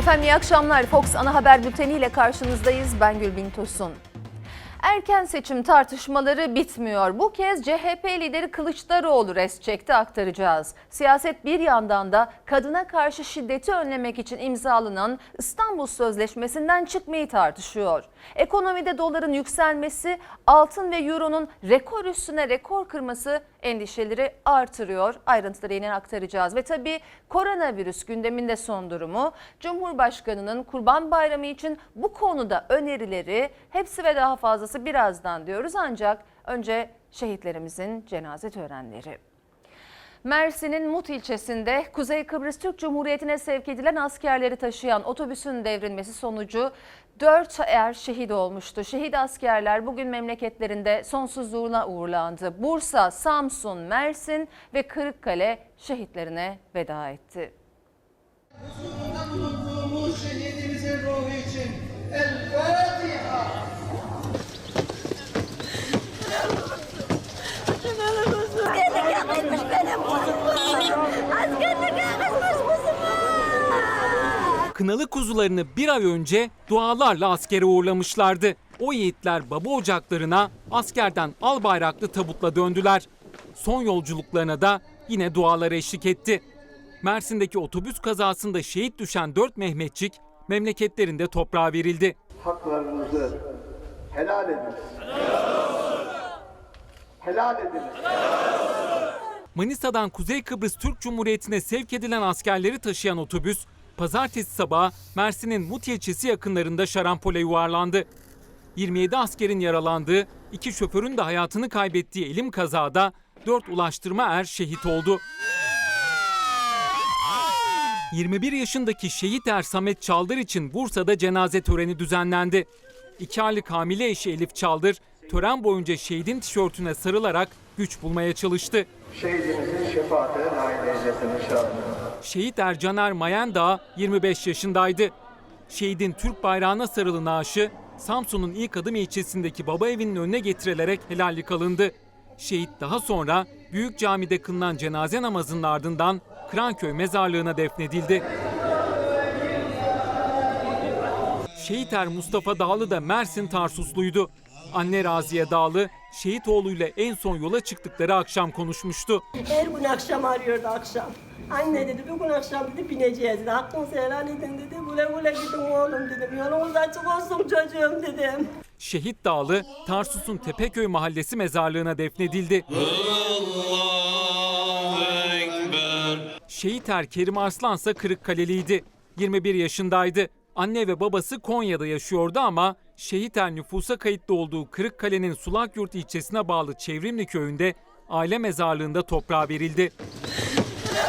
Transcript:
Efendim iyi akşamlar. Fox Ana Haber Bülteni ile karşınızdayız. Ben Gülbin Tosun. Erken seçim tartışmaları bitmiyor. Bu kez CHP lideri Kılıçdaroğlu res çekti aktaracağız. Siyaset bir yandan da kadına karşı şiddeti önlemek için imzalanan İstanbul Sözleşmesi'nden çıkmayı tartışıyor. Ekonomide doların yükselmesi, altın ve euronun rekor üstüne rekor kırması endişeleri artırıyor. Ayrıntıları yine aktaracağız. Ve tabii koronavirüs gündeminde son durumu. Cumhurbaşkanının Kurban Bayramı için bu konuda önerileri hepsi ve daha fazlası birazdan diyoruz. Ancak önce şehitlerimizin cenaze törenleri. Mersin'in Mut ilçesinde Kuzey Kıbrıs Türk Cumhuriyeti'ne sevk edilen askerleri taşıyan otobüsün devrilmesi sonucu 4 er şehit olmuştu. Şehit askerler bugün memleketlerinde sonsuzluğuna uğurlandı. Bursa, Samsun, Mersin ve Kırıkkale şehitlerine veda etti. Kurtulmuş Kınalı kuzularını bir ay önce dualarla askere uğurlamışlardı. O yiğitler baba ocaklarına askerden al bayraklı tabutla döndüler. Son yolculuklarına da yine dualar eşlik etti. Mersin'deki otobüs kazasında şehit düşen 4 Mehmetçik memleketlerinde toprağa verildi. Haklarınızı helal ediniz. Helal ediniz. Manisa'dan Kuzey Kıbrıs Türk Cumhuriyeti'ne sevk edilen askerleri taşıyan otobüs, pazartesi sabahı Mersin'in Mut ilçesi yakınlarında şarampole yuvarlandı. 27 askerin yaralandığı, iki şoförün de hayatını kaybettiği elim kazada 4 ulaştırma er şehit oldu. 21 yaşındaki şehit er Samet Çaldır için Bursa'da cenaze töreni düzenlendi. İki aylık hamile eşi Elif Çaldır, tören boyunca şehidin tişörtüne sarılarak güç bulmaya çalıştı. Şehidimizin şefaatine nail eylesin inşallah. Şehit Ercaner Mayendağ 25 yaşındaydı. Şehidin Türk bayrağına sarılı naaşı Samsun'un ilk adım ilçesindeki baba evinin önüne getirilerek helallik alındı. Şehit daha sonra Büyük Cami'de kılınan cenaze namazının ardından Kıranköy mezarlığına defnedildi. Şehit Er Mustafa Dağlı da Mersin Tarsusluydu. Anne Raziye Dağlı, şehit oğluyla en son yola çıktıkları akşam konuşmuştu. Her gün akşam arıyordu akşam. Anne dedi bugün akşam dedi bineceğiz dedi. Hakkınızı helal edin dedi. Güle güle gidin oğlum dedim. Yolunuz açık olsun çocuğum dedim. Şehit Dağlı, Tarsus'un Tepeköy mahallesi mezarlığına defnedildi. Şehit Er Kerim Arslansa Kırıkkaleliydi. 21 yaşındaydı. Anne ve babası Konya'da yaşıyordu ama Şehit Er nüfusa kayıtlı olduğu Kırıkkale'nin Sulakyurt ilçesine bağlı Çevrimli köyünde aile mezarlığında toprağa verildi.